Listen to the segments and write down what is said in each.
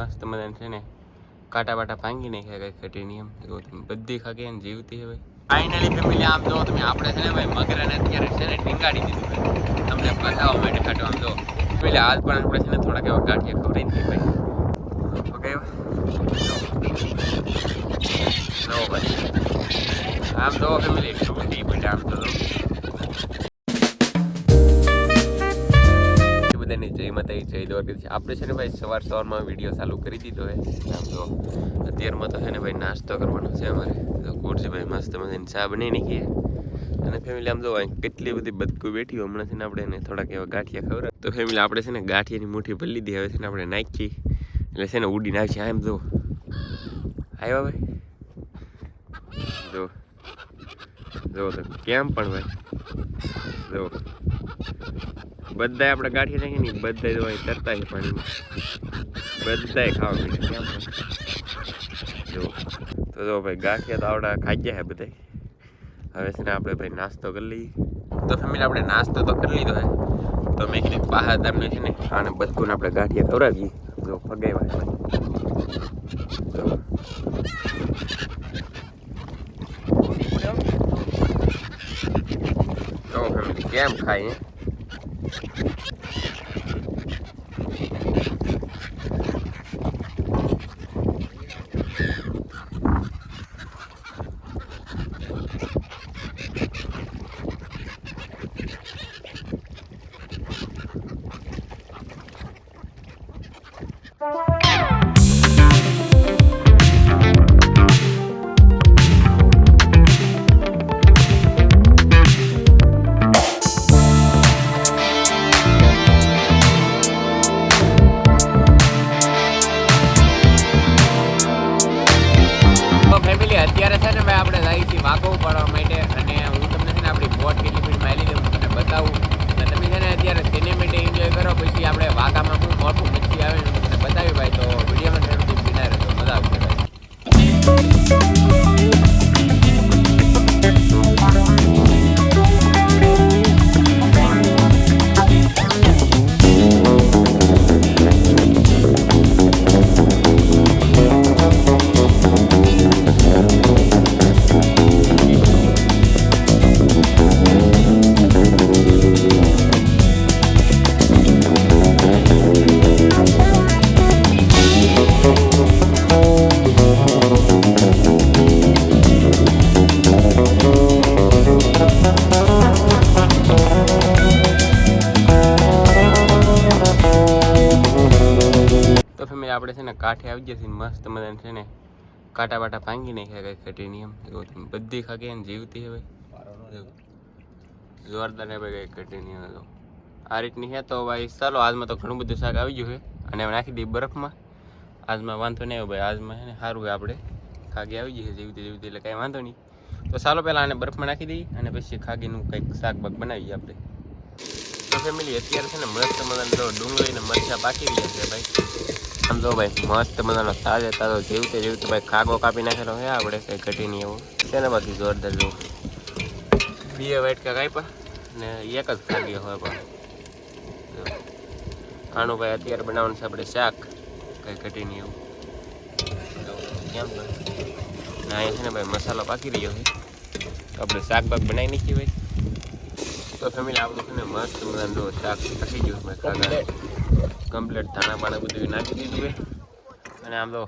મસ્ત મજાની છે ને. કાંટા બાટા ભાંગી નાખ્યા કઈ ઘટીની એમ. બધી ખાગે ને જીવતી હવે ફાઇનલી ફેમિલી આમ જો તમે આપણે છે ને ભાઈ મગરાને અત્યારે છે ને ટીંગાડી દીધું તમને બતાવવા માટે ખાટો આમ જો. પેલા હાલ પણ આપણે છે ને થોડાક એવા ગાંઠિયા ખવડાવી દીધી ભાઈ. ઓકે ભાઈ. આમ જો ફેમિલી તૂટી પણ આમ તો બધાને જય માતા જય દ્વારકાધીશ. આપણે છે ને ભાઈ સવાર સવારમાં વીડિયો ચાલુ કરી દીધો હે. આમ તો અત્યારમાં તો છે ને ભાઈ નાસ્તો કરવાનો છે અમારે. તો કુરજીભાઈ મસ્ત મજાની ચા બનાવી નાખીએ અને ફેમિલી આમ જો કેટલી બધી બદકું બેઠી. હમણાં છે ને આપણે એને થોડાક એવા ગાંઠિયા ખબર તો ફેમિલી આપણે છે ને ગાંઠિયાની મુઠ્ઠી ભરી લીધી. હવે છે ને આપણે નાખી. એટલે છે ને ઉડી નાખી. આમ જો આવ્યા ભાઈ. જો. જો કેમ પણ ભાઈ. જો. બધાય આપણે ગાંઠિયા નાખી ને બધાય જો અહીં તરતા છે પાણીમાં. બધાય ખાવા માંડ્યા કેમ જો તો જો ભાઈ, ગાંઠિયા તો આવડા ખાઈ ગયા છે બધાય. હવે છે ને આપણે ભાઈ નાસ્તો કરી લઈએ. તો ફેમિલી આપણે નાસ્તો તો કરી લીધો હે તો મેં કીધું બહાર તમને છે ને આને બધું આપણે ગાંઠિયા ખવડાવીએ. જો ફગાવ્યા જો ફેમિલી, કેમ ખાય આપણે છે ને કાંઠે આવી જશે મસ્ત મજાને છે ને કાંટા બાટા ભાંગી નાખ્યા કઈ કટીની એમ. જો બધી ખાગી ને જીવતી હવે. જોરદાર ને ભાઈ કઈ કટીની તો. આ રીતની છે તો ભાઈ ચાલો, આજમાં તો ઘણું બધું શાક આવી ગયું છે. અને નાખી દઈએ બરફમાં. આજમાં વાંધો નહીં આવ્યો ભાઈ, આજમાં છે ને સારું આપણે. ખાગી આવી જશે જીવતી જીવતી એટલે કાંઈ વાંધો નહીં. તો ચાલો પહેલાં આને બરફમાં નાખી દઈએ અને પછી ખાગીનું કંઈક શાકભાગ બનાવીએ આપણે. ફેમિલી અત્યારે છે ને મસ્ત મજાને તો ડુંગળી ને મરચાં પાકી ગયા છે ભાઈ. આમ જો ભાઈ મસ્ત મજાનો તાજે તાજો જીવતે જીવતે ભાઈ ખાગો કાપી નાખેલો હે આપણે કંઈ ઘટી નહીં એવું. છે ને બાકી જોરદાર જો. બે વાટકા કાપ્યા ને એક જ ખાગી હોય પણ. આનું ભાઈ અત્યારે બનાવવાનું છે આપણે શાક. કંઈ ઘટી નહીં એવું. કેમ ના અહીંયા છે ને ભાઈ મસાલો પાકી રહ્યો છે. તો આપણે શાક બાક બનાવી નાખીએ ભાઈ. તો ફેમિલી, આપણું છે ને મસ્ત મજાનું શાક પાકી ગયું ભાઈ ખાગા કમ્પ્લીટ ધાણા પાણા બધું નાખી દીધું અને આમ તો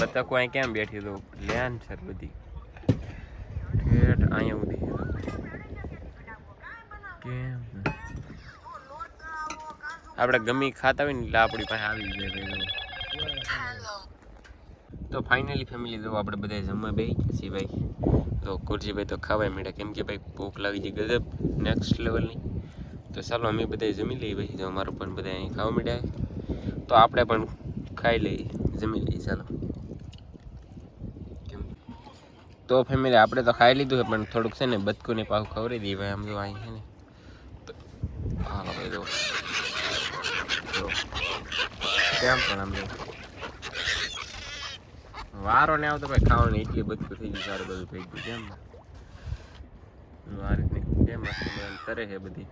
બતકો અહીં કેમ બેઠી તો લેન છે બધી. અહીંયા સુધી કેમ? આપણે ગમી ખાતા હોય ને એટલે આપણી પાસે આવી જાય તો ફાઇનલી ફેમિલી જો આપણે બધા જમવા ગયા છીએ ભાઈ. તો કુરજીભાઈ તો ખાવાય મળ્યા. કેમ કે ભાઈ ભૂખ લાગી છે ગજબ. નેક્સ્ટ લેવલની તો ચાલો અમે બધા જમી લઈએ પછી અમારું પણ બધા અહીં ખાવા મળ્યા તો આપણે પણ ખાઈ લઈએ, જમી લઈએ, ચાલો. તો ફેમિલી આપણે તો ખાઈ લીધું છે, પણ થોડુંક છે ને બતકુને પાછું ખવડાવી દઈએ ભાઈ. આમ જો અહીં છે ને હા ભાઈ જો. કેમ પણ આમ વારો ને આવતો ભાઈ, ખાવાનું એટલી બધું થઈ ગયું, સારું બધું થઈ ગયું. કેમ? આ રીતે કેમ કરે છે બધી.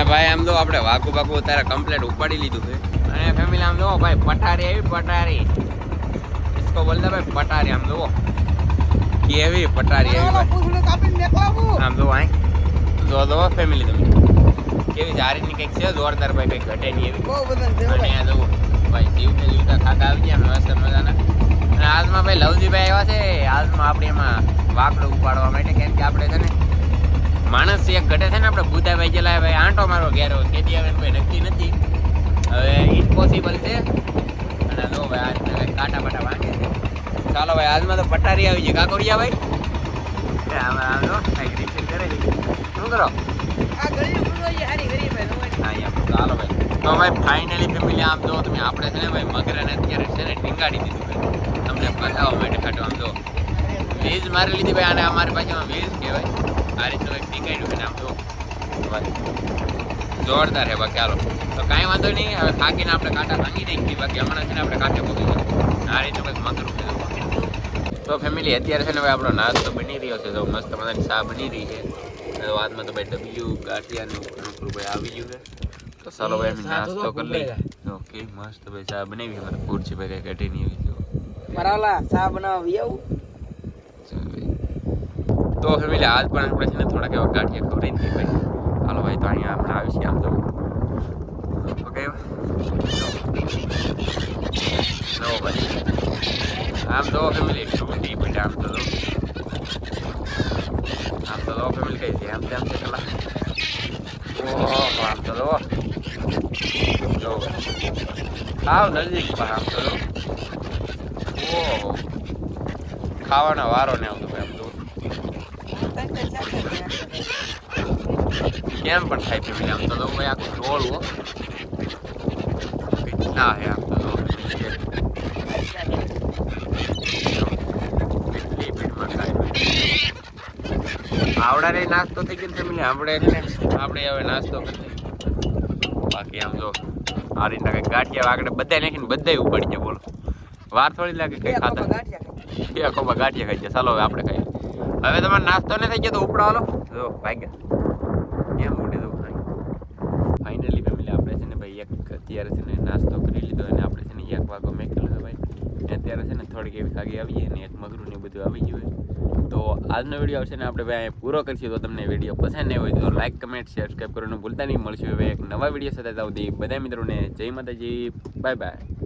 અને ભાઈ આમ તો આપણે વાકુ પાકું તારે કમ્પ્લેટ ઉપાડી લીધું છે. અને ફેમિલી આમ જોવો ભાઈ પટારી આવી પટારી. ઇસકો બોલતા ભાઈ પટારી આમ જોવો. કેવી પટારી આવી આમ જોવો આય. જો જો ફેમિલી તમે. કેવી જારીની કંઈક છે જોરદાર ભાઈ કંઈક ઘટે નહીં એવી. અને આ જોવો ભાઈ જીવ ને જીવતા ખાતા આવી ગયા મસ્ત મજાના. અને આજમાં ભાઈ લવજીભાઈ આવ્યા છે. આજમાં આપણે એમાં વાકડો ઉપાડવા માટે કેમ કે આપણે છે ને માણસ એક ઘટે છે ને આપણે બુધાભાઈ ગયેલા ભાઈ આંટો મારો ઘેર કેદી આવે કોઈ નક્કી નથી. હવે ઇમ્પોસિબલ છે. અને લો ભાઈ આજ રીતના કાંટા બાટા વાંચે છે. ચાલો ભાઈ આજમાં તો પટારી આવી છે. કાકોડિયા ભાઈ? આમાં આમ કંઈક કરે શું કરો? ભાઈ ચાલો ભાઈ. તો ભાઈ ફાઇનલી ફેમિલી આમ જો તમે આપણે છે ને ભાઈ મગરાને અત્યારે છે ને ટીંગાડી દીધું તમને બતાવવા માટે ખાટો આમ જો. વીજ મારી લીધી ભાઈ આને અમારી પાસેમાં વીજ કહેવાય. આ રીતનું કંઈક ટીંગાડ્યું છે આમ જો જોરદાર હે બાકી ચાલો તો કાંઈ વાંધો નહીં હવે થાકીને આપણે કાંટા ભાંગી નાખીએ બાકી હમણાં છે ને આપણે કાંટે જઈએ આ રીતનું કંઈક મગરું કીધું તો ફેમિલી અત્યારે છે ને ભાઈ આપણો નાસ્તો બની રહ્યો છે. તો મસ્ત મજાની ચા બની રહી છે. વાતમાં તો ભાઈ ડબલ્યુ ગાંઠિયાનું ઘણું ભાઈ આવી ગયું છે. તો ચાલો ભાઈ અમે નાસ્તો કરી લઈએ. ઓકે મસ્ત ભાઈ ચા બનાવી. અમારે પૂરચી ભાઈ કઈ કાઢી નહીં આવી મારા ઓલા ચા બનાવવા આવું. તો ફેમિલી આજ પણ આપણે છે ને થોડાક એવા ગાંઠિયા ખવડાવી નહીં ભાઈ. હાલો ભાઈ, તો અહીંયા આપણે આવી છીએ આમ તો. ઓકે નો ભાઈ. આમ તો ફેમિલી તૂટી પડે આમ તો. આમ તો ફેમિલી કઈ છે? આમ તેમ છે કલા. ઓહો, આમ તો જો જો આવ નજીક પણ આમ તો જો ઓહો. ખાવાનો વારો ને આવતો ભાઈ. કેમ પણ થાય ફેમિલી આમ તો ભાઈ આખું રોલ હો. કેટલા હે આમ તો આવડા રે નાસ્તો થઈ ગયો ફેમિલી આપણે આપણે હવે નાસ્તો કરી બાકી આમ જો આ રીતના કઈ ગાંઠિયા વાગડે બધા નાખીને બધા ઉપાડી જાય બોલો. વાર થોડી લાગે કઈ ખાતા? બે ખોબા ગાંઠિયા ખાઈ જાય ચાલો હવે આપણે ખાઈએ. હવે તમારે નાસ્તો ને થઈ ગયો તો ઉપડા હાલો. જો, ભાગ્યા. કેમ ઉડી દઉં ફાઇનલી ફેમિલી આપણે છે ને ભાઈ એક અત્યારે છે ને નાસ્તો કરી લીધો અને આપણે છે ને એક વાગો મેકેલો ભાઈ. ને અત્યારે છે ને થોડીક એવી ખાગી આવી જાય ને એક મગરું ને બધું આવી ગયું તો આજનો વીડિયો આવશે ને આપણે ભાઈ પૂરો કરીશું તો તમને વીડિયો પસંદ નહીં હોય તો લાઈક કમેન્ટ સબસ્ક્રાઈબ કરવાનું ભૂલતા નહીં. મળશું હવે એક નવા વીડિયો સાથે આવતી બધા મિત્રોને જય માતાજી. Bye bye